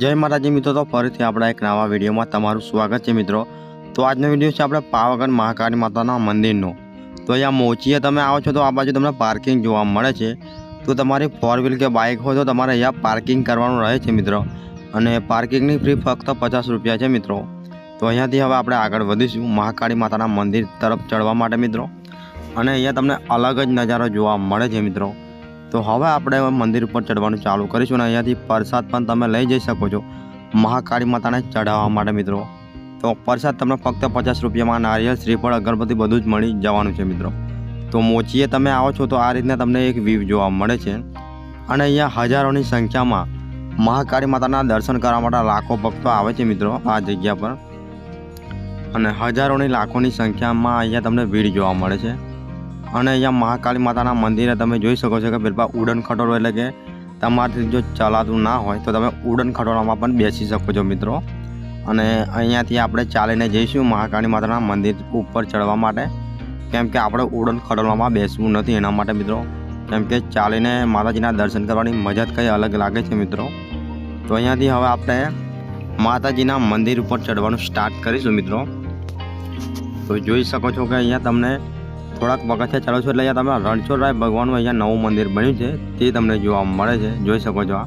જય માતાજી મિત્રો, તો ફરીથી આપણા એક નવા વિડીયોમાં તમારું સ્વાગત છે મિત્રો. તો આજનો વીડિયો છે આપણે પાવાગઢ મહાકાળી માતાના મંદિરનો. તો અહીંયા મોચીએ તમે આવો છો તો આ બાજુ તમને પાર્કિંગ જોવા મળે છે. તો તમારી ફોર વ્હીલ કે બાઇક હોય તો તમારે અહીંયા પાર્કિંગ કરવાનું રહે છે મિત્રો. અને પાર્કિંગની ફ્રી ફક્ત પચાસ રૂપિયા છે મિત્રો. તો અહીંયાથી હવે આપણે આગળ વધીશું મહાકાળી માતાના મંદિર તરફ ચડવા માટે મિત્રો. અને અહીંયા તમને અલગ જ નજારો જોવા મળે છે મિત્રો. તો હવે આપણે મંદિર ઉપર ચડવાનું ચાલુ કરીશું અને અહીંયાથી પ્રસાદ પણ તમે લઈ જઈ શકો છો મહાકાળી માતાને ચઢાવવા માટે મિત્રો. તો પ્રસાદ તમને ફક્ત પચાસ રૂપિયામાં નારિયેળ, શ્રીફળ, અગરબત્તી બધું જ મળી જવાનું છે મિત્રો. તો મોચીએ તમે આવો છો તો આ રીતના તમને એક વ્યૂ જોવા મળે છે. અને અહીંયા હજારોની સંખ્યામાં મહાકાળી માતાના દર્શન કરવા માટે લાખો ભક્તો આવે છે મિત્રો આ જગ્યા પર. અને હજારોની લાખોની સંખ્યામાં અહીંયા તમને ભીડ જોવા મળે છે. અને અહીંયા મહાકાળી માતાના મંદિરે તમે જોઈ શકો છો કે બિલપા ઉડન ખટોળો એટલે કે તમારાથી જો ચલાતું ના હોય તો તમે ઉડન ખટોળામાં પણ બેસી શકો છો મિત્રો. અને અહીંયાથી આપણે ચાલીને જઈશું મહાકાળી માતાના મંદિર ઉપર ચડવા માટે. કેમ કે આપણે ઉડન ખટોળામાં બેસવું નથી એના માટે મિત્રો. કેમ કે ચાલીને માતાજીના દર્શન કરવાની મજા જ કંઈ અલગ લાગે છે મિત્રો. તો અહીંયાથી હવે આપણે માતાજીના મંદિર ઉપર ચડવાનું સ્ટાર્ટ કરીશું મિત્રો. તો જોઈ શકો છો કે અહીંયા તમને થોડાક પગથિયા ચાલો છો એટલે અહીંયા તમે રણછોડરાય ભગવાનનું અહીંયા નવું મંદિર બન્યું છે, તે તમને જોવા મળે છે, જોઈ શકો છો આ.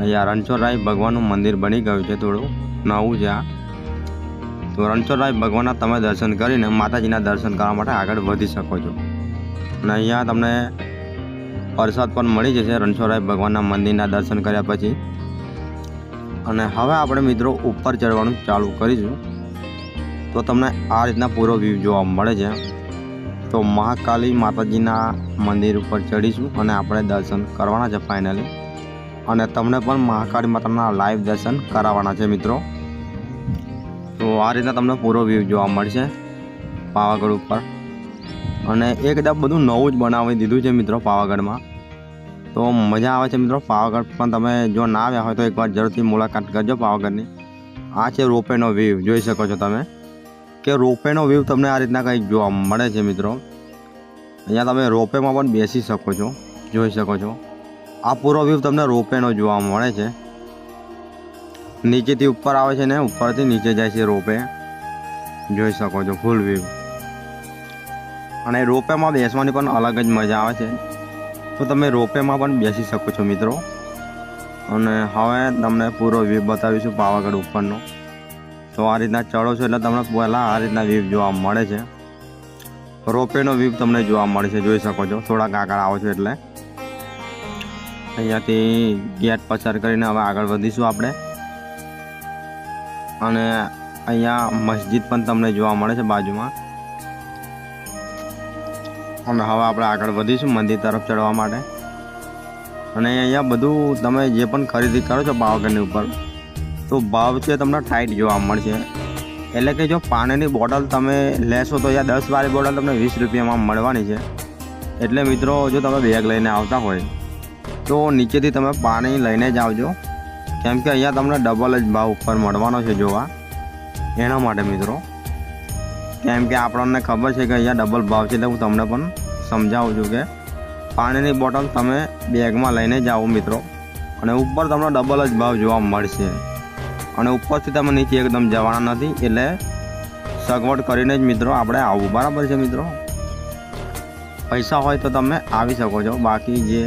અહીંયા રણછોડરાય ભગવાનનું મંદિર બની ગયું છે થોડું નવું છે આ. તો રણછોડરાય ભગવાનના તમે દર્શન કરીને માતાજીના દર્શન કરવા માટે આગળ વધી શકો છો. અને અહીંયા તમને પ્રસાદ પણ મળી જશે રણછોડરાય ભગવાનના મંદિરના દર્શન કર્યા પછી. અને હવે આપણે મિત્રો ઉપર ચડવાનું ચાલુ કરીશું. તો તમને આ રીતના પૂરો વ્યૂ જોવા મળે છે. તો મહાકાલી માતાજીના મંદિર ઉપર ચડીશું અને આપણે દર્શન કરવાના છે ફાઇનલી અને તમને પણ મહાકાળી માતાના લાઈવ દર્શન કરાવવાના છે મિત્રો. તો આ રીતના તમને પૂરો વ્યૂ જોવા મળશે પાવાગઢ ઉપર. અને એકદમ બધું નવું જ બનાવી દીધું છે મિત્રો પાવાગઢમાં. તો મજા આવે છે મિત્રો પાવાગઢ પણ તમે જો ના આવ્યા હોય તો એકવાર જરૂરથી મુલાકાત કરજો પાવાગઢની. આ છે રોપેનો વ્યૂ જોઈ શકો છો તમે. કે રોપેનો વ્યૂ તમને આ રીતના કંઈક જોવા મળે છે, મિત્રો. અહીંયા તમે રોપેમાં પણ બેસી શકો છો, જોઈ શકો છો. આ પૂરો વ્યૂ તમને રોપેનો જોવા મળે છે. નીચેથી ઉપર આવે છે ને, ઉપરથી નીચે જાય છે રોપે. જોઈ શકો છો, ફૂલ વ્યૂ. અને રોપેમાં બેસવાની પણ અલગ જ મજા આવે છે. તો તમે રોપેમાં પણ બેસી શકો છો, મિત્રો. અને હવે તમને પૂરો વ્યૂ બતાવીશું પાવાગઢ ઉપરનો. તો આ રીતના ચડો છો એટલે તમને પહેલાં આ રીતના વ્યૂ જોવા મળે છે. રોપેનો વ્યૂ તમને જોવા મળે છે, જોઈ શકો છો. થોડાક આગળ આવો છો એટલે. અહીંયાથી ગેટ પસાર કરીને હવે આગળ વધીશું આપણે. અને અહીંયા મસ્જિદ પણ તમને જોવા મળે છે બાજુમાં. અને હવે આપણે આગળ વધીશું મંદિર તરફ ચડવા માટે. અને અહીંયા બધું તમે જે પણ ખરીદી કરો છો પાવાગઢની ઉપર તો ભાવ છે તમને ટાઈટ જોવા મળશે. એટલે કે જો પાણીની બોટલ તમે લેશો તો અહીંયા દસ વાળી બોટલ તમને વીસ રૂપિયામાં મળવાની છે. એટલે મિત્રો જો તમે બેગ લઈને આવતા હોય, તો નીચેથી તમે પાણી લઈને જ આવજો. કેમ કે અહીંયા તમને ડબલ જ ભાવ ઉપર મળવાનો છે જોવા. એના માટે મિત્રો, કેમ કે આપણને ખબર છે કે અહીંયા ડબલ ભાવ છે એટલે હું તમને પણ સમજાવું છું કે પાણીની બોટલ તમે બેગમાં લઈને જાઓ મિત્રો. અને ઉપર તમને ડબલ જ ભાવ જોવા મળશે. અને ઉપરથી તમે નીચે એકદમ જવાના નથી, એટલે સગવડ કરીને જ મિત્રો આપણે આવવું બરાબર છે મિત્રો? પૈસા હોય તો તમે આવી શકો છો. બાકી જે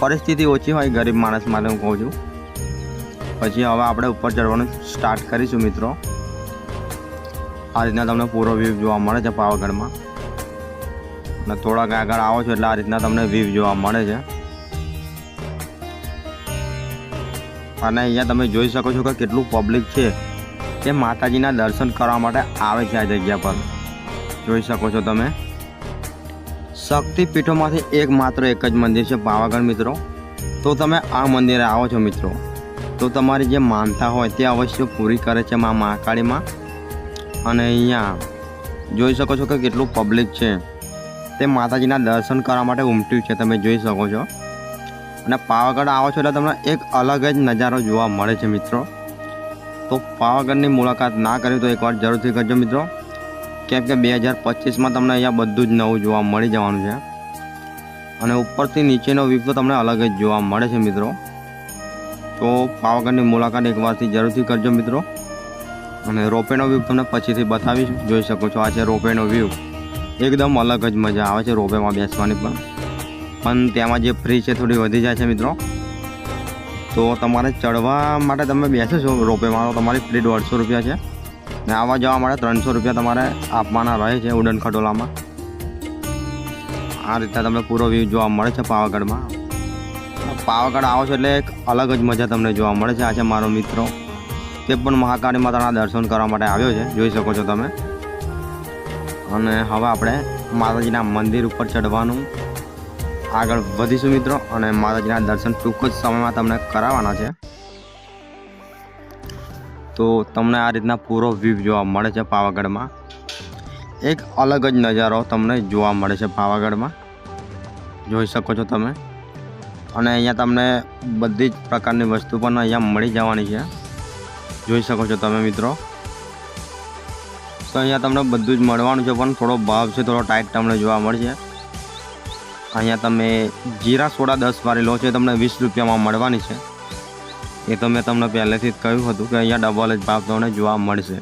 પરિસ્થિતિ ઓછી હોય ગરીબ માણસ માટે હું કહું છું. પછી હવે આપણે ઉપર ચડવાનું સ્ટાર્ટ કરીશું મિત્રો. આ રીતના તમને પૂરો વ્યૂ જોવા મળે છે પાવાગઢમાં. અને થોડાક આગળ આવો છો એટલે આ રીતના તમને વ્યૂ જોવા મળે છે. અને અહીંયા તમે જોઈ શકો છો કે કેટલું પબ્લિક છે. તે માતાજીના દર્શન કરવા માટે આવે છે આ જગ્યા પર. જોઈ શકો છો તમે. શક્તિપીઠોમાંથી એક માત્ર એક જ મંદિર છે પાવાગઢ, મિત્રો. તો તમે આ મંદિરે આવો છો, મિત્રો. તો તમારી જે માનતા હોય તે અવશ્ય પૂરી કરે છે મા મહાકાળીમાં. અને અહીંયા જોઈ શકો છો કે કેટલું પબ્લિક છે. તે માતાજીના દર્શન કરવા માટે ઉમટ્યું છે, તમે જોઈ શકો છો. અને પાવાગઢ આવો છો એટલે તમને એક અલગ જ નજારો જોવા મળે છે, મિત્રો. તો પાવાગઢની મુલાકાત ના કરી તો એકવાર જરૂરથી કરજો, મિત્રો. કેમ કે બે હજાર પચીસમાં તમને અહીંયા બધું જ નવું જોવા મળી જવાનું છે. અને ઉપરથી નીચેનો વ્યૂ તો તમને અલગ જ જોવા મળે છે, મિત્રો. તો પાવાગઢની મુલાકાત એકવારથી જરૂરથી કરજો, મિત્રો. અને રોપેનો વ્યૂ તમને પછીથી બતાવીશ. જોઈ શકો છો, આ છે રોપેનો વ્યૂ. એકદમ અલગ જ મજા આવે છે રોપેમાં બેસવાની પણ. પણ તેમાં જે ફ્રી છે થોડી વધી જાય છે મિત્રો. તો તમારે ચડવા માટે તમે બેસો છો રોપેમાં. તો તમારી ફ્રી દોઢસો રૂપિયા છે. ને આવવા જવા માટે ત્રણસો રૂપિયા તમારે આપવાના રહે છે ઉડન ખટોલામાં. આ રીતે તમને પૂરો વ્યૂ જોવા મળે છે પાવાગઢમાં. પાવાગઢ આવો છો એટલે એક અલગ જ મજા તમને જોવા મળે છે. આ છે મારો મિત્રો. તે પણ મહાકાળી માતાના દર્શન કરવા માટે આવ્યો છે. જોઈ શકો છો તમે. અને હવે આપણે માતાજીના મંદિર ઉપર ચડવાનું. આગળ વધીશું મિત્રો અને માતાજીના દર્શન ટૂંક જ સમયમાં તમને કરાવવાના છે. તો તમને આ રીતના પૂરો વ્યૂ જોવા મળે છે પાવાગઢમાં. એક અલગ જ નજારો તમને જોવા મળે છે પાવાગઢમાં. જોઈ શકો છો તમે. અને અહીંયા તમને બધી જ પ્રકારની વસ્તુ પણ અહીંયા મળી જવાની છે. જોઈ શકો છો તમે મિત્રો. તો અહીંયા તમને બધું જ મળવાનું છે પણ થોડો ભાવ છે, થોડો ટાઈટ તમને જોવા મળશે. અહીંયા તમે જીરા સોડા દસ વાળી લો છો તમને વીસ રૂપિયામાં મળવાની છે. એ તો મેં તમને પહેલેથી જ કહ્યું હતું કે અહીંયા ડબલ જ ભાવ તમને જોવા મળશે.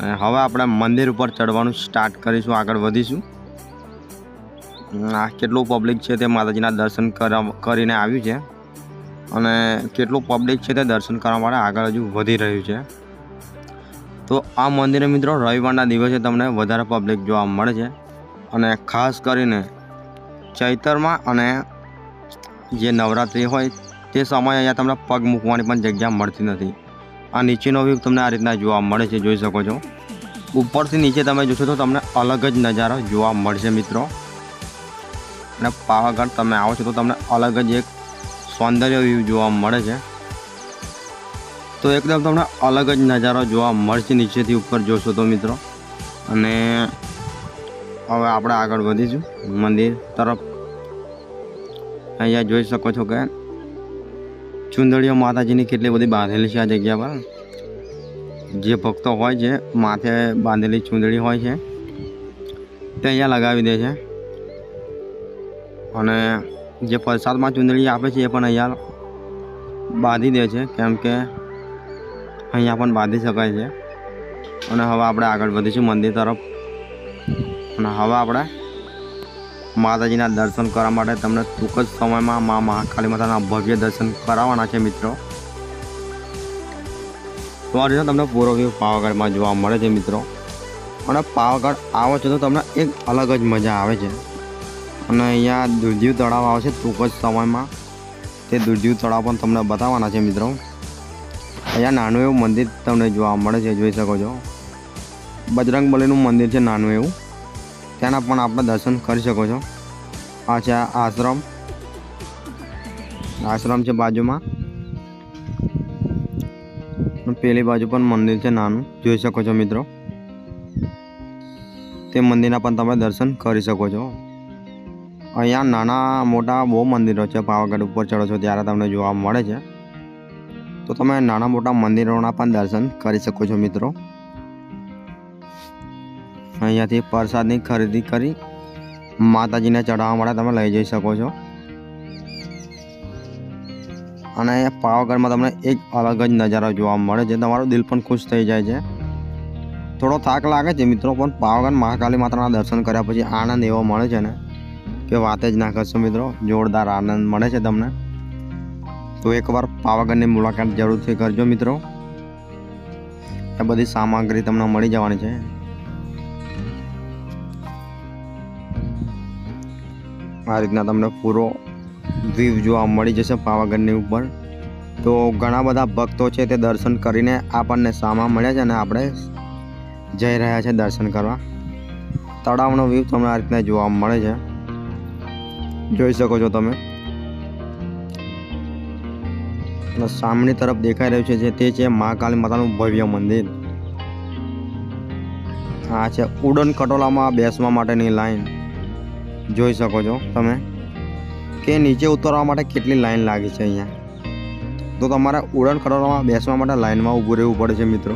અને હવે આપણે મંદિર ઉપર ચડવાનું સ્ટાર્ટ કરીશું, આગળ વધીશું. આ કેટલું પબ્લિક છે તે માતાજીના દર્શન કરીને આવ્યું છે. અને કેટલું પબ્લિક છે તે દર્શન કરવા માટે આગળ હજુ વધી રહ્યું છે. તો આ મંદિરે મિત્રો રવિવારના દિવસે તમને વધારે પબ્લિક જોવા મળે છે. અને ખાસ કરીને ચૈતરમાં અને જે નવરાત્રિ હોય તે સમયે અહીંયા તમને પગ મૂકવાની પણ જગ્યા મળતી નથી. આ નીચેનો વ્યૂ તમને આ રીતના જોવા મળે છે, જોઈ શકો છો. ઉપરથી નીચે તમે જોશો તો તમને અલગ જ નજારો જોવા મળશે મિત્રો. અને પાવાગઢ તમે આવો છો તો તમને અલગ જ એક સૌંદર્ય વ્યૂ જોવા મળે છે. તો એકદમ તમને અલગ જ નજારો જોવા મળશે નીચેથી ઉપર જોશો તો મિત્રો. અને હવે આપણે આગળ વધીશું. મંદિર તરફ. અહીંયા જોઈ શકો છો કે ચુંદડીઓ માતાજીની કેટલી બધી બાંધેલી છે આ જગ્યા પર. જે ભક્તો હોય છે, માથે બાંધેલી ચૂંદડી હોય છે, તે અહીંયા લગાવી દે છે. અને જે પ્રસાદમાં ચૂંદડી આપે છે, એ પણ અહીંયા બાંધી દે છે, કેમ કે અહીંયા પણ બાંધી શકાય છે. અને હવે આપણે આગળ વધીશું મંદિર તરફ. અને હવે આપણે માતાજીના દર્શન કરવા માટે તમને ટૂંક જ સમયમાં મા મહાકાળી માતાના ભવ્ય દર્શન કરાવવાના છે મિત્રો. તો તમને પૂરો વ્યૂ પાવાગઢમાં જોવા મળે છે મિત્રો. અને પાવાગઢ આવો છો તો તમને એક અલગ જ મજા આવે છે. અને અહીંયા દુર્જીવ તળાવ આવે છે ટૂંક જ સમયમાં. તે દુર્જીવ તળાવ પણ તમને બતાવવાના છે મિત્રો. અહીંયા નાનું એવું મંદિર તમને જોવા મળે છે, જોઈ શકો છો. બજરંગ બલીનું મંદિર છે નાનું એવું. ત્યાંના પણ આપણે દર્શન કરી શકો છો. આ છે આશ્રમ. આશ્રમ છે બાજુમાં. પેલી બાજુ પણ મંદિર છે નાનું. જોઈ શકો છો મિત્રો. તે મંદિરના પણ તમે દર્શન કરી શકો છો. અહીંયા નાના મોટા બહુ મંદિરો છે. પાવાગઢ ઉપર ચડો છો ત્યારે તમને જોવા મળે છે. તો તમે નાના મોટા મંદિરોના પણ દર્શન કરી શકો છો મિત્રો. અહીંયાથી પ્રસાદની ખરીદી કરી માતાજીને ચડાવવા માટે તમે લઈ જઈ શકો છો. અને પાવાગઢમાં તમને એક અલગ જ નજારો જોવા મળે છે. તમારું દિલ પણ ખુશ થઈ જાય છે. થોડો થાક લાગે છે મિત્રો, પણ પાવાગઢ મહાકાલી માતાના દર્શન કર્યા પછી આનંદ એવો મળે છે ને કે વાતે જ ના કરશો મિત્રો. જોરદાર આનંદ મળે છે તમને. તો એકવાર પાવાગઢની મુલાકાત જરૂરથી કરજો મિત્રો. એ બધી સામગ્રી તમને મળી જવાની છે. આ રીતના તમને પૂરો વ્યૂ જોવા મળી જશે પાવાગઢની ઉપર. તો ઘણા બધા ભક્તો છે તે દર્શન કરીને આપણને સામા મળ્યા છે અને આપણે જઈ રહ્યા છે દર્શન કરવા. તળાવનો વ્યૂ તમને આ રીતના જોવા મળે છે. જોઈ શકો છો તમે. અને સામેની તરફ દેખાઈ રહ્યું છે જે તે છે મહાકાળી માતાનું ભવ્ય મંદિર. આ છે ઉડન કટોલામાં બેસવા માટેની લાઈન. જોઈ શકો છો તમે, કે નીચે ઉતરવા માટે કેટલી લાઈન લાગી છે અહીંયા. તો તમારે ઉડન ખટોલામાં બેસવા માટે લાઈનમાં ઊભું રહેવું પડે છે મિત્રો.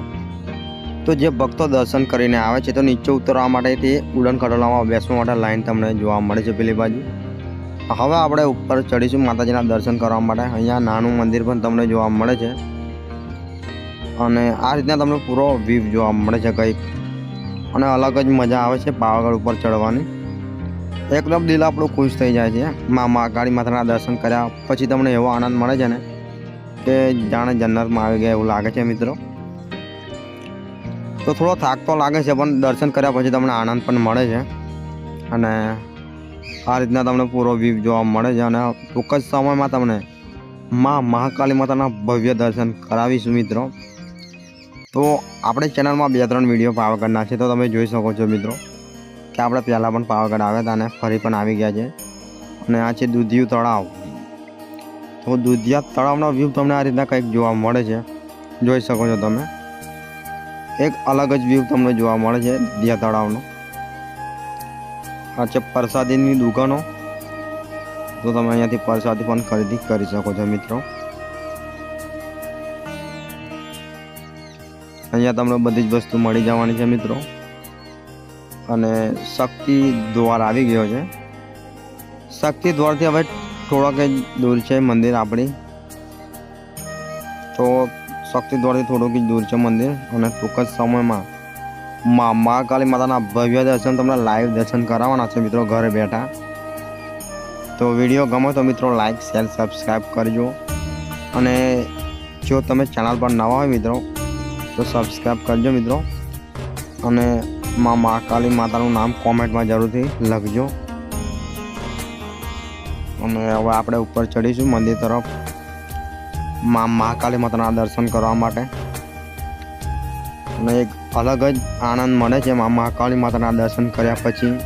તો જે ભક્તો દર્શન કરીને આવે છે, તો નીચે ઉતરવા માટે તે ઉડન ખડોળામાં બેસવા માટે લાઈન તમને જોવા મળે છે પેલી બાજુ. હવે આપણે ઉપર ચડીશું માતાજીના દર્શન કરવા માટે. અહીંયા નાનું મંદિર પણ તમને જોવા મળે છે. અને આ રીતના તમને પૂરો વ્યૂ જોવા મળે છે કંઈક. અને અલગ જ મજા આવે છે પાવાગઢ ઉપર ચડવાની. એકદમ દિલ આપણું ખુશ થઈ જાય છે. મા મહાકાળી માતાના દર્શન કર્યા. પછી તમને એવો આનંદ મળે છે ને કે જાણે જન્નતમાં આવી ગયા એવું લાગે છે મિત્રો. તો થોડો થાક તો લાગે છે, પણ દર્શન કર્યા પછી તમને આનંદ પણ મળે છે. અને આ રીતના તમને પૂરો વ્યૂ જોવા મળે છે અને ટૂંક જ સમયમાં તમને મા મહાકાળી માતાના ભવ્ય દર્શન કરાવીશું મિત્રો. તો આપણે ચેનલમાં બે ત્રણ વીડિયો પાવાગઢના છે, તો તમે જોઈ શકો છો મિત્રો. કે આપણે પહેલાં પણ પાવાગઢ આવ્યા હતા અને ફરી પણ આવી ગયા છે. અને આ છે દૂધિયું તળાવ. તો દૂધિયા તળાવનો વ્યૂ તમને આ રીતના કંઈક જોવા મળે છે. જોઈ શકો છો તમે. એક અલગ જ વ્યૂ તમને જોવા મળે છે દૂધિયા તળાવનો. આ છે પ્રસાદીની દુકાનો. તો તમે અહીંયાથી પ્રસાદી પણ ખરીદી કરી શકો છો મિત્રો. અહીંયા તમને બધી જ વસ્તુ મળી જવાની છે મિત્રો. અને શક્તિ દ્વાર આવી ગયો છે. શક્તિ દ્વારથી હવે થોડાક જ દૂર છે મંદિર આપણી. તો શક્તિ દ્વારથી થોડુંક જ દૂર છે મંદિર અને ટૂંક જ સમયમાં મા મહાકાળી માતાના ભવ્ય દર્શન તમને લાઈવ દર્શન કરાવવાના છે મિત્રો ઘરે બેઠા. તો વીડિયો ગમે તો મિત્રો લાઈક, શેર, સબસ્ક્રાઈબ કરજો. અને જો તમે ચેનલ પર નવા હોય મિત્રો, તો સબસ્ક્રાઈબ કરજો મિત્રો. અને મા મહાકાળી માતાનું નામ કોમેન્ટમાં જરૂરથી લખજો. અને હવે આપણે ઉપર ચડીશું મંદિર તરફ. મા મહાકાળી માતાના દર્શન કરવા માટે. અને એક અલગ જ આનંદ મળે છે મા મહાકાળી માતાના દર્શન કર્યા પછી.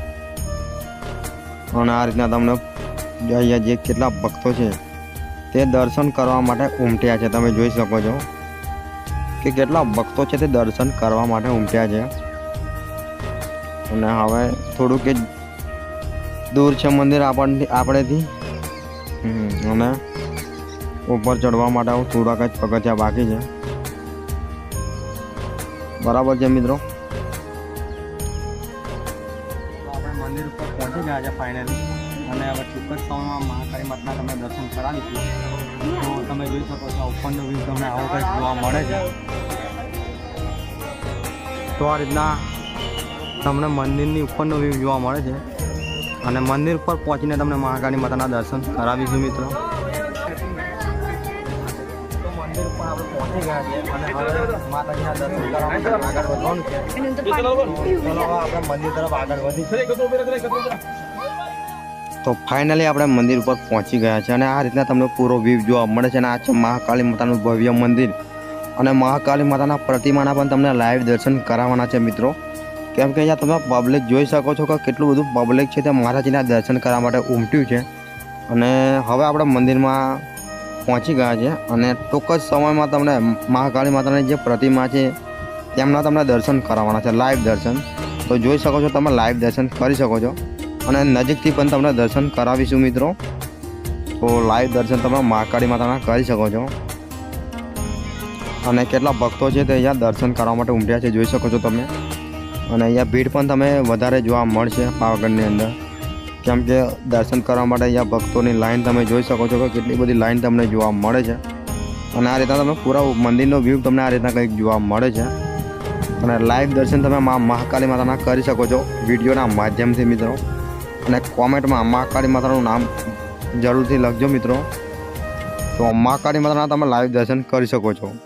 અને આ રીતના તમને અહીંયા જે કેટલા ભક્તો છે તે દર્શન કરવા માટે ઉમટ્યા છે. તમે જોઈ શકો છો કે કેટલા ભક્તો છે તે દર્શન કરવા માટે ઉમટ્યા છે. અને હવે થોડુંક જ દૂર છે મંદિર આપણથી. આપણેથી અને ઉપર ચડવા માટે હું થોડાક જ પગથિયા બાકી છે. બરાબર છે મિત્રો? આપણે મંદિર ઉપર પહોંચી ગયા છે ફાઇનલી અને હવે ટૂંક જ સમયમાં મહાકાળી માતાના તમને દર્શન કરાવીશું. તો તમે જોઈ શકો છો ઉપરનો વ્યૂ તમને આવો કંઈક જોવા મળે છે. તો આ રીતના તમને મંદિરની ઉપરનો વ્યૂ જોવા મળે છે. અને મંદિર પર પહોંચીને તમને મહાકાળી માતાના દર્શન કરાવીશું મિત્રો. તો ફાઇનલી આપણે મંદિર ઉપર પહોંચી ગયા છે અને આ રીતના તમને પૂરો વ્યૂ જોવા મળે છે અને આ છે મહાકાળી માતાનું ભવ્ય મંદિર. અને મહાકાળી માતાના પ્રતિમાના પણ તમને લાઈવ દર્શન કરાવવાના છે મિત્રો. કેમ કે અહીંયા તમે પબ્લિક જોઈ શકો છો કે કેટલું બધું પબ્લિક છે તે મહારાજીના દર્શન કરવા માટે ઉમટ્યું છે. અને હવે આપણે મંદિરમાં પહોંચી ગયા છે અને ટૂંક જ સમયમાં તમને મહાકાળી માતાની જે પ્રતિમા છે તેમના તમને દર્શન કરાવવાના છે લાઈવ દર્શન. તો જોઈ શકો છો તમે લાઈવ દર્શન કરી શકો છો. અને નજીકથી પણ તમને દર્શન કરાવીશું મિત્રો. તો લાઈવ દર્શન તમે મહાકાળી માતાના કરી શકો છો. અને કેટલા ભક્તો છે તે અહીંયા દર્શન કરવા માટે ઉમટ્યા છે, જોઈ શકો છો તમે. અને અહીંયા ભીડ પણ તમે વધારે જોવા મળશે પાવાગઢની અંદર. કેમ કે દર્શન કરવા માટે અહીંયા ભક્તોની લાઈન તમે જોઈ શકો છો કે કેટલી બધી લાઈન તમને જોવા મળે છે. અને આ રીતના તમે પૂરા મંદિરનો વ્યૂ તમને આ રીતના કંઈક જોવા મળે છે. અને લાઈવ દર્શન તમે મા મહાકાળી માતાના કરી શકો છો વિડીયોના માધ્યમથી મિત્રો. અને કોમેન્ટમાં મહાકાળી માતાનું નામ જરૂરથી લખજો મિત્રો. તો મહાકાળી માતાના તમે લાઈવ દર્શન કરી શકો છો.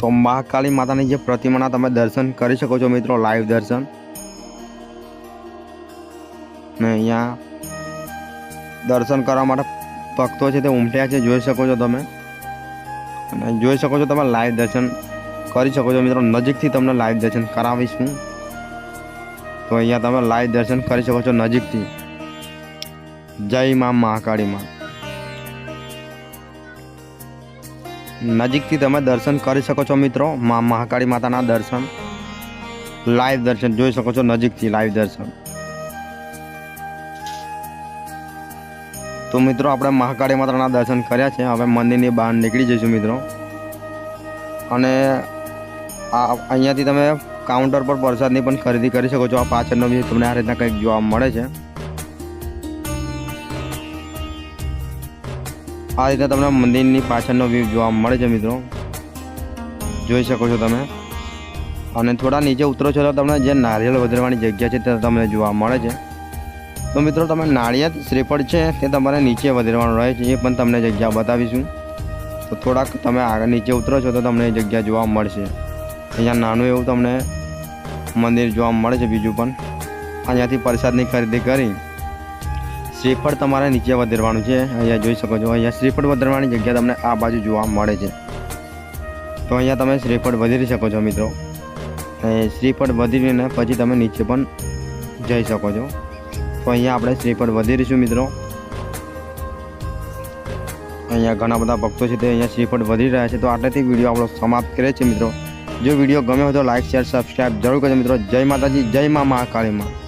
તો મહાકાળી માતાની જે પ્રતિમાના તમે દર્શન કરી શકો છો મિત્રો લાઈવ દર્શન. ને અહીંયા દર્શન કરવા માટે ભક્તો છે તે ઉમટ્યા છે, જોઈ શકો છો તમે. અને જોઈ શકો છો તમે લાઈવ દર્શન કરી શકો છો મિત્રો, નજીકથી તમને લાઈવ દર્શન કરાવીશું. તો અહીંયા તમે લાઈવ દર્શન કરી શકો છો નજીકથી. જય મા મહાકાળીમાં નજીકથી તમે દર્શન કરી શકો છો મિત્રો. મા મહાકાળી માતાના દર્શન. લાઈવ દર્શન જોઈ શકો છો નજીકથી લાઈવ દર્શન. તો મિત્રો, આપણે મહાકાળી માતાના દર્શન કર્યા છે. હવે મંદિરની બહાર નીકળી જઈશું મિત્રો. અને આ અહીંયાથી તમે કાઉન્ટર પર પ્રસાદની પણ ખરીદી કરી શકો છો. આ પાછળનો વ્યૂ તમને આ રીતના કંઈક જોવા મળે છે. આ રીતે તમને મંદિરની પાછળનો વ્યૂ જોવા મળે છે મિત્રો. જોઈ શકો છો તમે. અને થોડા નીચે ઉતરો છો તો તમને જે નારિયેળ વધારવાની જગ્યા છે તે તમને જોવા મળે છે. તો મિત્રો તમે નાળિયેર શ્રીફળ છે તે તમારે નીચે વધારવાનું રહે છે, એ પણ તમને જગ્યા બતાવીશું. તો થોડાક તમે આગળ નીચે ઉતરો છો તો તમને એ જગ્યા જોવા મળશે. અહીંયા નાનું એવું તમને મંદિર જોવા મળે છે બીજું પણ. અહીંયાથી પ્રસાદની ખરીદી કરી શ્રીફળ તમારે નીચે વધારવાનું છે. અહીંયા જોઈ શકો છો, અહીંયા શ્રીફળ વધારવાની જગ્યા તમને આ બાજુ જોવા મળે છે. તો અહીંયા તમે શ્રીફળ વધારી શકો છો મિત્રો. શ્રીફળ વધીને પછી તમે નીચે પણ જઈ શકો છો. તો અહીંયા આપણે શ્રીફળ વધારીશું મિત્રો. અહીંયા ઘણા બધા ભક્તો છે તે અહીંયા શ્રીફળ વધી રહ્યા છે. તો આટલેથી વીડિયો આપણો સમાપ્ત કરે છે મિત્રો. જો વીડિયો ગમ્યો હોય તો લાઇક શેર સબસ્ક્રાઈબ જરૂર કરજો મિત્રો. જય માતાજી, જય મા મહાકાળી માં.